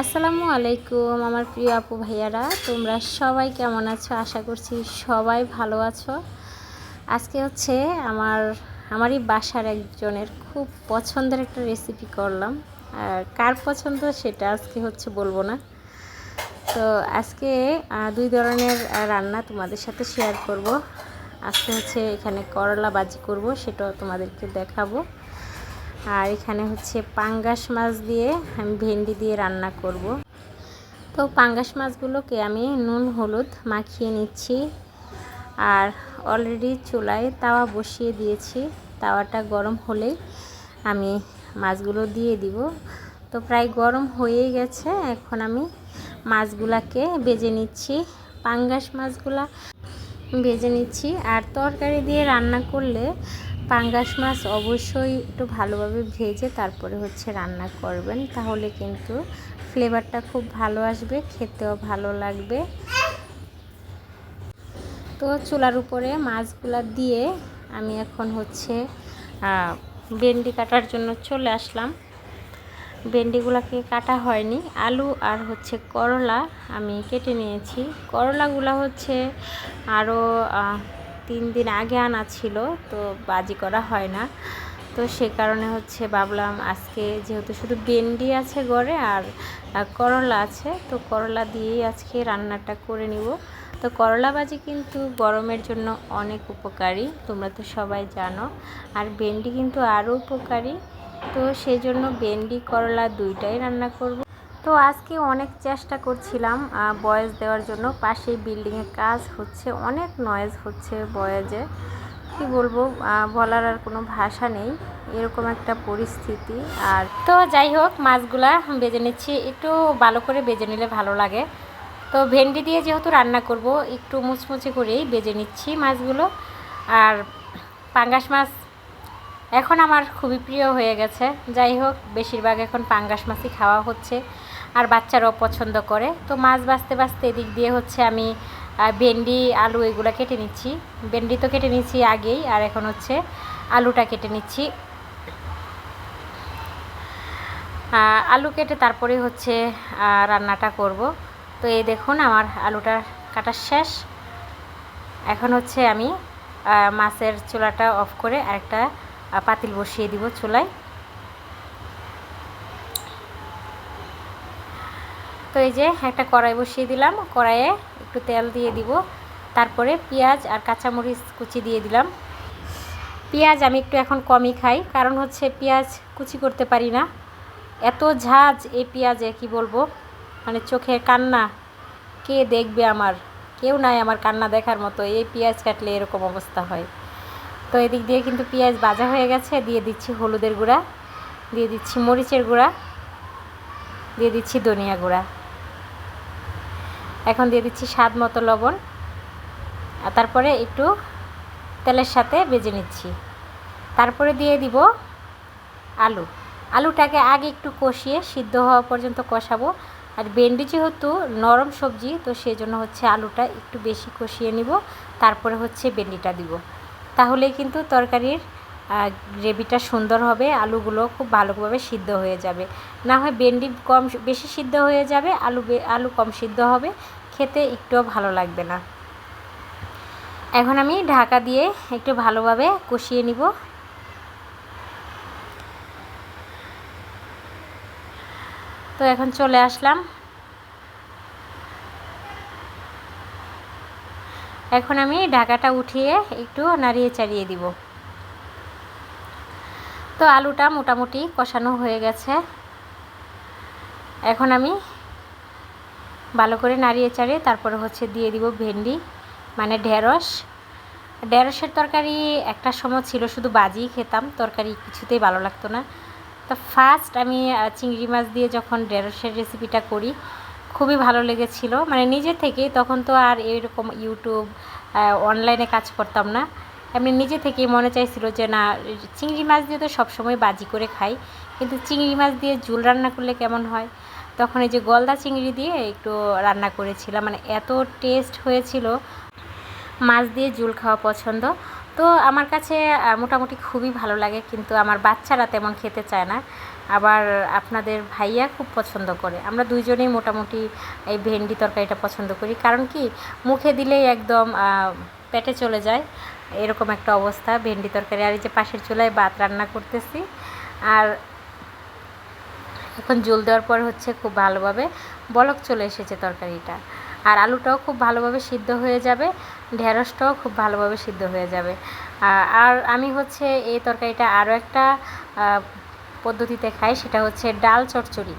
আসসালামু আলাইকুম, আমার প্রিয় আপু ভাইয়ারা। তোমরা সবাই কেমন আছো? আশা করছি সবাই ভালো আছো। আজকে হচ্ছে আমার, আমারই বাসার একজনের খুব পছন্দের একটা রেসিপি করলাম। আর কার পছন্দ সেটা আজকে হচ্ছে বলব না। তো আজকে দুই ধরনের রান্না তোমাদের সাথে শেয়ার করব। আজকে হচ্ছে এখানে করলা বাজি করব, সেটাও তোমাদেরকে দেখাবো। আর এখানে হচ্ছে পাঙ্গাস মাছ দিয়ে আমি ভেন্ডি দিয়ে রান্না করব। তো পাঙ্গাস মাছগুলোকে আমি নুন, হলুদ মাখিয়ে নিচ্ছি। আর অলরেডি চুলায় তাওয়া বসিয়ে দিয়েছি। তাওয়াটা গরম হলেই আমি মাছগুলো দিয়ে দিব। তো প্রায় গরম হয়েই গেছে, এখন আমি মাছগুলাকে বেজে নিচ্ছি। পাঙ্গাস মাছগুলা বেজে নিচ্ছি। আর তরকারি দিয়ে রান্না করলে পাঙ্গাস মাছ অবশ্যই একটু ভালোভাবে ভেজে তারপরে হচ্ছে রান্না করবেন। তাহলে কিন্তু ফ্লেভারটা খুব ভালো আসবে, খেতেও ভালো লাগবে। তো চুলার উপরে মাছগুলা দিয়ে আমি এখন হচ্ছে ভেন্ডি কাটার জন্য চলে আসলাম। ভেন্ডিগুলোকে কাটা হয়নি। আলু আর হচ্ছে করলা আমি কেটে নিয়েছি। করলাগুলো হচ্ছে আরও তিন দিন আগে আনা ছিল, তো বাজি করা হয় না। তো সে কারণে হচ্ছে ভাবলাম আজকে যেহেতু শুধু ভেন্ডি আছে ঘরে আর করলা আছে, তো করলা দিয়েই আজকে রান্নাটা করে নিব। তো করলা ভাজি কিন্তু গরমের জন্য অনেক উপকারী, তোমরা তো সবাই জানো। আর ভেন্ডি কিন্তু আরও উপকারী, তো সেই জন্য ভেন্ডি, করলা দুইটাই রান্না করব। তো আজকে অনেক চেষ্টা করছিলাম বয়েজ দেওয়ার জন্য। পাশেই বিল্ডিংয়ে কাজ হচ্ছে, অনেক নয়েজ হচ্ছে বয়েজে। কি বলব বলার আর কোনো ভাষা নেই, এরকম একটা পরিস্থিতি। আর তো যাই হোক, মাছগুলা বেজে নিচ্ছি। একটু ভালো করে বেজে নিলে ভালো লাগে। তো ভেন্ডি দিয়ে যেহেতু রান্না করব, একটু মুচমুচে করেই বেজে নিচ্ছি মাছগুলো। আর পাঙ্গাস মাছ এখন আমার খুবই প্রিয় হয়ে গেছে। যাই হোক, বেশিরভাগ এখন পাঙ্গাস মাছই খাওয়া হচ্ছে। আর বাচ্চারাও পছন্দ করে। তো মাছ বাছতে বাছতে এদিক দিয়ে হচ্ছে আমি ভেন্ডি, আলু এগুলো কেটে নিচ্ছি। ভেন্ডি তো কেটে নিচ্ছি আগেই, আর এখন হচ্ছে আলুটা কেটে নিচ্ছি। আলু কেটে তারপরে হচ্ছে রান্নাটা করব। তো এই দেখুন আমার আলুটা কাটার শেষ। এখন হচ্ছে আমি মাছের চুলাটা অফ করে আরেকটা পাতিল বসিয়ে দিব চুলায়। তো এই যে একটা কড়াই বসিয়ে দিলাম। কড়াইয়ে একটু তেল দিয়ে দিব। তারপরে পেঁয়াজ আর কাঁচামরিচ কুচি দিয়ে দিলাম। পেঁয়াজ আমি একটু এখন কমই খাই, কারণ হচ্ছে পেঁয়াজ কুচি করতে পারি না। এত ঝাঁজ এই পেঁয়াজে, কি বলব? মানে চোখে কান্না। কে দেখবে আমার? কেউ নাই আমার কান্না দেখার মতো। এই পেঁয়াজ কাটলে এরকম অবস্থা হয়। তো এদিক দিয়ে কিন্তু পেঁয়াজ ভাজা হয়ে গেছে। দিয়ে দিচ্ছি হলুদের গুঁড়া, দিয়ে দিচ্ছি মরিচের গুঁড়া, দিয়ে দিচ্ছি ধনিয়া গুঁড়া। এখন দিয়ে দিচ্ছি স্বাদ মতো লবণ। আর তারপরে একটু তেলের সাথে ভেজে নিচ্ছি। তারপরে দিয়ে দিব আলু। আলুটাকে আগে একটু কষিয়ে সিদ্ধ হওয়া পর্যন্ত কষাবো। আর ভেন্ডি যেহেতু নরম সবজি, তো সেই জন্য হচ্ছে আলুটা একটু বেশি কষিয়ে নিব। তারপরে হচ্ছে ভেন্ডিটা দিব। তাহলেই কিন্তু তরকারির গ্রেভিটা সুন্দর হবে, আলুগুলো খুব ভালোভাবে সিদ্ধ হয়ে যাবে। না হয় ভেন্ডি কম বেশি সিদ্ধ হয়ে যাবে, আলু আলু কম সিদ্ধ হবে, খেতে একটুও ভালো লাগবে না। এখন আমি ঢাকা দিয়ে একটু ভালোভাবে কষিয়ে নিব। তো এখন চলে আসলাম। এখন আমি ঢাকাটা উঠিয়ে একটু নাড়িয়ে চাড়িয়ে দিব। তো আলুটা মোটামুটি কষানো হয়ে গেছে। এখন আমি ভালো করে নাড়িয়ে চাড়িয়ে তারপরে হচ্ছে দিয়ে দিব ভেন্ডি মানে ঢেঁড়স। ঢেঁড়সের তরকারি একটা সময় ছিল, শুধু বাজিই খেতাম, তরকারি কিছুতেই ভালো লাগতো না। তো ফার্স্ট আমি চিংড়ি মাছ দিয়ে যখন ঢেঁড়সের রেসিপিটা করি, খুবই ভালো লেগেছিল। মানে নিজে থেকেই, তখন তো আর এরকম ইউটিউব অনলাইনে কাজ করতাম না। এমনি নিজে থেকেই মনে চাইছিল যে, না, চিংড়ি মাছ দিয়ে তো সবসময় বাজি করে খাই, কিন্তু চিংড়ি মাছ দিয়ে ঝুল রান্না করলে কেমন হয়? তখন এই যে গলদা চিংড়ি দিয়ে একটু রান্না করেছিলাম মানে এত টেস্ট হয়েছিল। মাছ দিয়ে ঝুল খাওয়া পছন্দ। তো আমার কাছে মোটামুটি খুবই ভালো লাগে, কিন্তু আমার বাচ্চারা তেমন খেতে চায় না। আবার আপনাদের ভাইয়া খুব পছন্দ করে। আমরা দুইজনেই মোটামুটি এই ভেন্ডি তরকারিটা পছন্দ করি। কারণ কি? মুখে দিলেই একদম পেটে চলে যায়। এরকম একটা অবস্থা, ভেন্ডি তরকারি। আর এই যে পাশের চুলায় ভাত রান্না করতেছি। আর এখন জল দেওয়ার পর হচ্ছে খুব ভালোভাবে বলক চলে এসেছে তরকারিটা। আর আলুটাও খুব ভালোভাবে সিদ্ধ হয়ে যাবে, ঢেঁড়সটাও খুব ভালোভাবে সিদ্ধ হয়ে যাবে। আর আমি হচ্ছে এই তরকারিটা আরও একটা পদ্ধতিতে খাই, সেটা হচ্ছে ডাল চচ্চড়ি।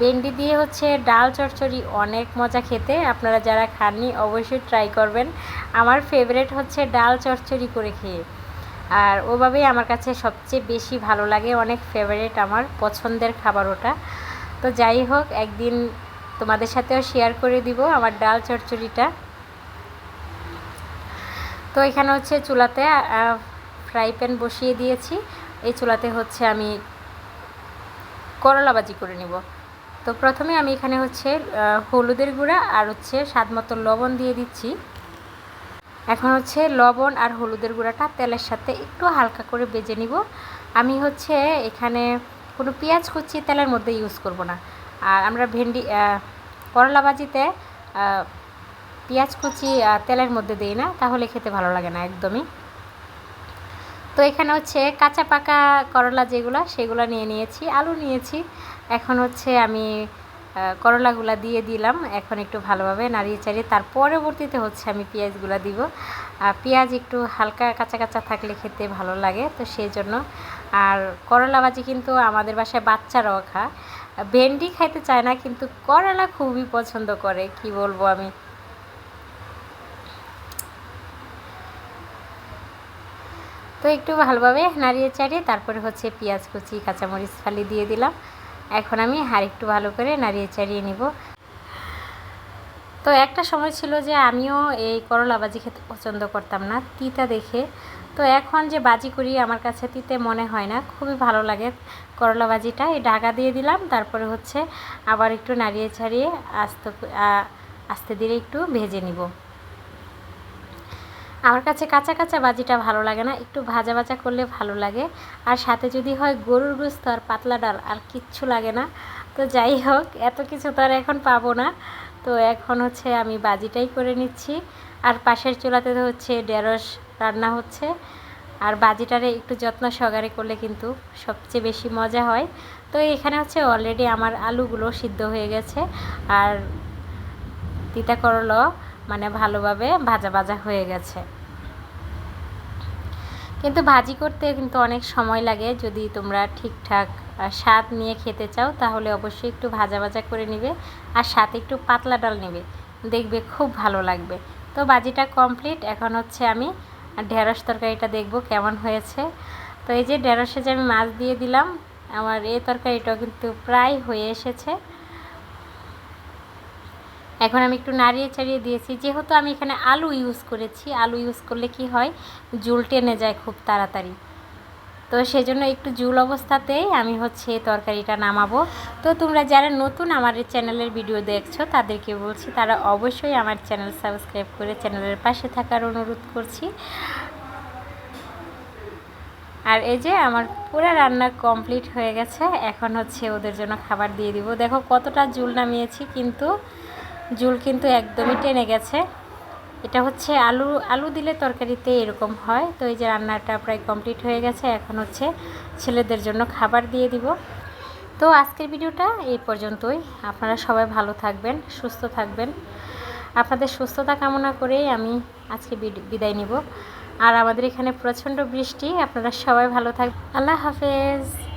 ভেন্ডি দিয়ে হচ্ছে ডাল চচ্চড়ি অনেক মজা খেতে। আপনারা যারা খাননি অবশ্যই ট্রাই করবেন। আমার ফেভারেট হচ্ছে ডাল চচ্চড়ি করে খেয়ে। আর ওভাবেই আমার কাছে সবচেয়ে বেশি ভালো লাগে, অনেক ফেভারেট আমার পছন্দের খাবার ওটা। তো যাই হোক, একদিন তোমাদের সাথেও শেয়ার করে দিব আমার ডাল চচ্চড়িটা। তো এখানে হচ্ছে চুলাতে ফ্রাই প্যান বসিয়ে দিয়েছি। এই চুলাতে হচ্ছে আমি করলা ভাজি করে নিব। তো প্রথমে আমি এখানে হচ্ছে হলুদের গুঁড়া আর হচ্ছে স্বাদ মতো লবণ দিয়ে দিচ্ছি। এখন হচ্ছে লবণ আর হলুদের গুঁড়াটা তেলের সাথে একটু হালকা করে বেজে নিব। আমি হচ্ছে এখানে কোনো পেঁয়াজ কুচি তেলের মধ্যে ইউজ করব না। আর আমরা ভেন্ডি করলা ভাজিতে পেঁয়াজ কুচি তেলের মধ্যে দিই না, তাহলে খেতে ভালো লাগে না একদমই। তো এখানে হচ্ছে কাঁচা পাকা করলা যেগুলো, সেগুলো নিয়ে নিয়েছি, আলু নিয়েছি। এখন হচ্ছে আমি করলাগুলা দিয়ে দিলাম, এখন একটু ভালোভাবে নাড়িয়ে চাড়িয়ে তার পরবর্তীতে হচ্ছে আমি পেঁয়াজগুলো দিব। আর পেঁয়াজ একটু হালকা কাঁচা কাঁচা থাকলে খেতে ভালো লাগে, তো সেই জন্য। আর করলা ভাজি কিন্তু আমাদের বাসায় বাচ্চারাও খায়। ভেন্ডি খাইতে চায় না, কিন্তু করলা খুবই পছন্দ করে, কি বলব আমি। তো একটু ভালোভাবে নাড়িয়ে চাড়িয়ে তারপরে হচ্ছে পেঁয়াজ কুচি, কাঁচামরিচ ফালি দিয়ে দিলাম। এখন আমি আর একটু ভালো করে নাড়িয়ে চাড়িয়ে নিব। তো একটা সময় ছিল যে আমিও এই করলা বাজি খেতে পছন্দ করতাম না, তিতা দেখে। তো এখন যে বাজি করি, আমার কাছে তিতে মনে হয় না, খুবই ভালো লাগে করলা বাজিটা। এই ঢাকা দিয়ে দিলাম, তারপরে হচ্ছে আবার একটু নাড়িয়ে ছাড়িয়ে আস্তে আস্তে ধীরে একটু ভেজে নিব। আমার কাছে কাঁচা কাঁচা বাজিটা ভালো লাগে না, একটু ভাজা ভাজা করলে ভালো লাগে। আর সাথে যদি হয় গরুর গোস্ত আর পাতলা ডাল, আর কিচ্ছু লাগে না। তো যাই হোক, এত কিছু তো আর এখন পাবো না। তো এখন হচ্ছে আমি বাজিটাই করে নিচ্ছি। আর পাশের চুলাতে তো হচ্ছে ঢেঁড়স রান্না হচ্ছে। আর বাজিটারে একটু যত্ন সহকারে করলে কিন্তু সবচেয়ে বেশি মজা হয়। তো এখানে হচ্ছে অলরেডি আমার আলুগুলো সিদ্ধ হয়ে গেছে। আর তিতা করল মানে ভালোভাবে ভাজা ভাজা হয়ে গেছে। কিন্তু ভাজি করতে কিন্তু অনেক সময় লাগে। যদি তোমরা ঠিকঠাক স্বাদ নিয়ে খেতে চাও, তাহলে অবশ্যই একটু ভাজা ভাজা করে নিবে আর সাথে একটু পাতলা ডাল নেবে। দেখবে খুব ভালো লাগবে। তো বাজিটা কমপ্লিট। এখন হচ্ছে আমি ঢেঁড়স তরকারিটা দেখব কেমন হয়েছে। তো এই যে ঢেঁড়সে যে আমি মাছ দিয়ে দিলাম, আমার এই তরকারিটাও কিন্তু প্রায় হয়ে এসেছে। এখন আমি একটু নাড়িয়ে চাড়িয়ে দিয়েছি। যেহেতু আমি এখানে আলু ইউজ করেছি, আলু ইউজ করলে কি হয়? জুল টেনে যায় খুব তাড়াতাড়ি। তো সেজন্য একটু জুল অবস্থাতেই আমি হচ্ছে তরকারিটা নামাবো। তো তোমরা যারা নতুন আমার চ্যানেলের ভিডিও দেখছ, তাদেরকে বলছি তারা অবশ্যই আমার চ্যানেল সাবস্ক্রাইব করে চ্যানেলের পাশে থাকার অনুরোধ করছি। আর এই যে আমার পুরো রান্না কমপ্লিট হয়ে গেছে। এখন হচ্ছে ওদের জন্য খাবার দিয়ে দিব। দেখো কতটা জুল নামিয়েছি, কিন্তু জুল কিন্তু একদমই টেনে গেছে। এটা হচ্ছে আলু আলু দিলে তরকারিতে এরকম হয়। তো এই যে রান্নাটা প্রায় কমপ্লিট হয়ে গেছে। এখন হচ্ছে ছেলেদের জন্য খাবার দিয়ে দিব। তো আজকের ভিডিওটা এই পর্যন্তই। আপনারা সবাই ভালো থাকবেন, সুস্থ থাকবেন। আপনাদের সুস্থতা কামনা করেই আমি আজকে বিদ- বিদায় নিব। আর আমাদের এখানে প্রচণ্ড বৃষ্টি। আপনারা সবাই ভালো থাক আল্লাহ হাফেজ।